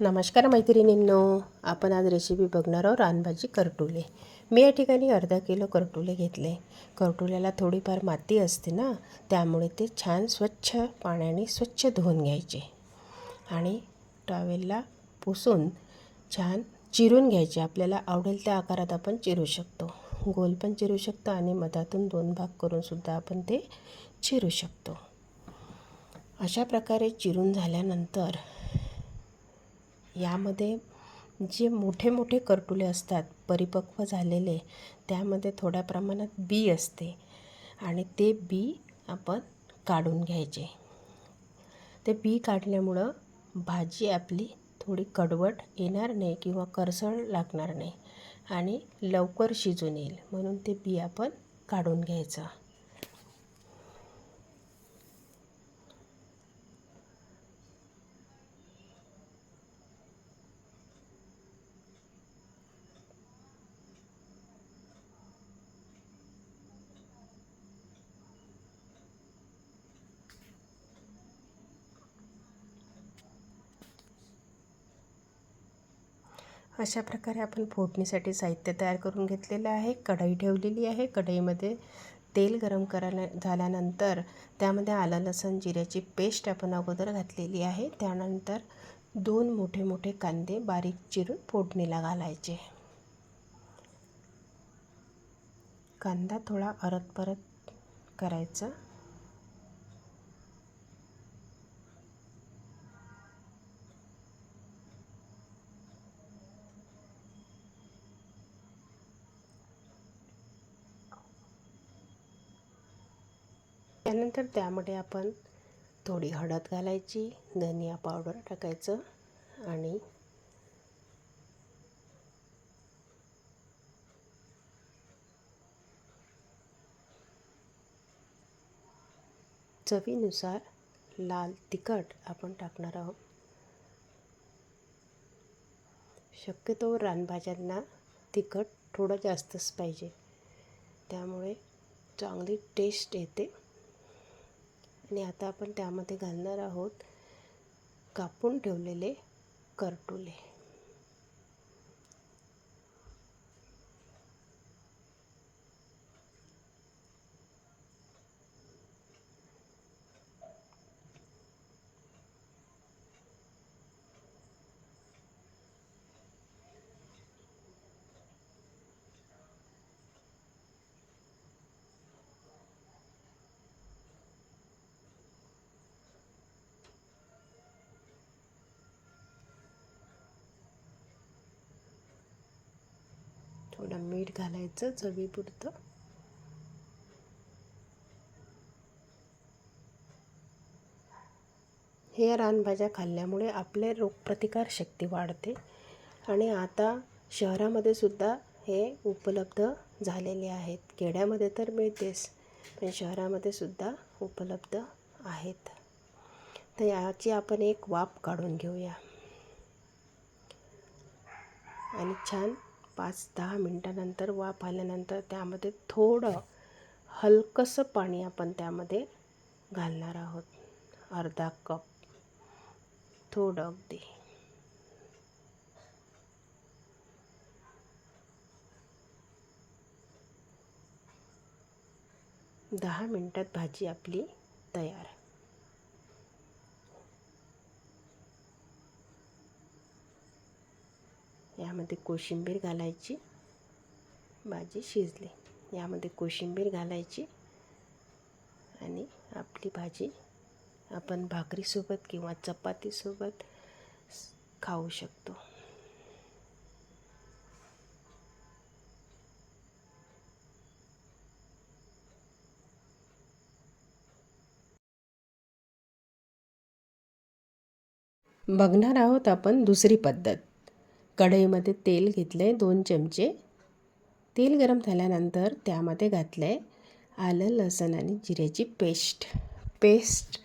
नमस्कार मैत्रिणींनो आपण आज रेसिपी बघणार आहोत रानभाजी करटुले. मी या ठिकाणी अर्धा किलो करटुले घेतले. करटुल्याला थोडीफार माती असते ना त्यामुळे ते छान स्वच्छ पाण्याने स्वच्छ धुवून घ्यायचे. आणि टॉवेलला पुसून छान चिरून घ्यायचे. आपल्याला आवडेल त्या आकारात आपण चिरू शकतो. गोल पण चिरू शकतो आणि मधातून दोन भाग करूनसुद्धा आपण ते चिरू शकतो. अशा प्रकारे चिरून झाल्यानंतर यामध्ये जे मोठे मोठे करटुले असतात परिपक्व झालेले त्यामध्ये थोड्या प्रमाणात बी असते. आणि ते बी आपण काढून घ्यायचे. ते बी काढल्यामुळं भाजी आपली थोडी कडवट येणार नाही किंवा करसळ लागणार नाही आणि लवकर शिजून येईल. म्हणून ते बी आपण काढून घ्यायचं. अशा प्रकारे आपण फोडणीसाठी साहित्य तयार करून घेतलेलं आहे. कढई ठेवलेली आहे. कढईमध्ये तेल गरम करायला झाल्यानंतर त्यामध्ये आलं लसण जिऱ्याची पेस्ट आपण अगोदर घातलेली आहे. त्यानंतर दोन मोठे मोठे कांदे बारीक चिरून फोडणीला घालायचे. कांदा थोडा अरत परत करायचा. त्यानंतर त्यामध्ये आपण थोडी हळद घालायची धनिया पावडर टाकायचं आणि चवीनुसार लाल तिखट आपण टाकणार आहोत. शक्यतो रानभाज्यांना तिखट थोडं जास्तच पाहिजे. त्यामुळे चांगली टेस्ट येते. आणि आता आपण त्यामध्ये घालणार आहोत. कापून ठेवलेले करटुले. थोडं मीठ घालायचं चवीपुरतं. हे रानभाज्या खाल्ल्यामुळे आपले रोगप्रतिकारशक्ती वाढते आणि आता शहरामध्ये सुद्धा हे उपलब्ध झालेले आहेत. खेड्यामध्ये तर मिळतेच पण शहरामध्ये सुद्धा उपलब्ध आहेत. तर याची आपण एक वाफ काढून घेऊया. आणि छान पाच दहा मिनटानंतर वाफ आल्यानंतर त्यामध्ये थोडं हलकंसं पाणी आपण त्यामध्ये घालणार आहोत. अर्धा कप. थोडं अगदी. दहा मिनटात भाजी आपली तयार यामध्ये कोशिंबीर घालायची भाजी शिजली. यामध्ये कोशिंबीर घालायची आणि आपली भाजी आपण भाकरीसोबत किंवा चपातीसोबत खाऊ शकतो. बघणार आहोत आपण दुसरी पद्धत. कढईमध्ये तेल घेतलं आहे दोन चमचे. तेल गरम झाल्यानंतर त्यामध्ये घातलं आहे आलं लसण आणि जिऱ्याची पेस्ट. पेस्ट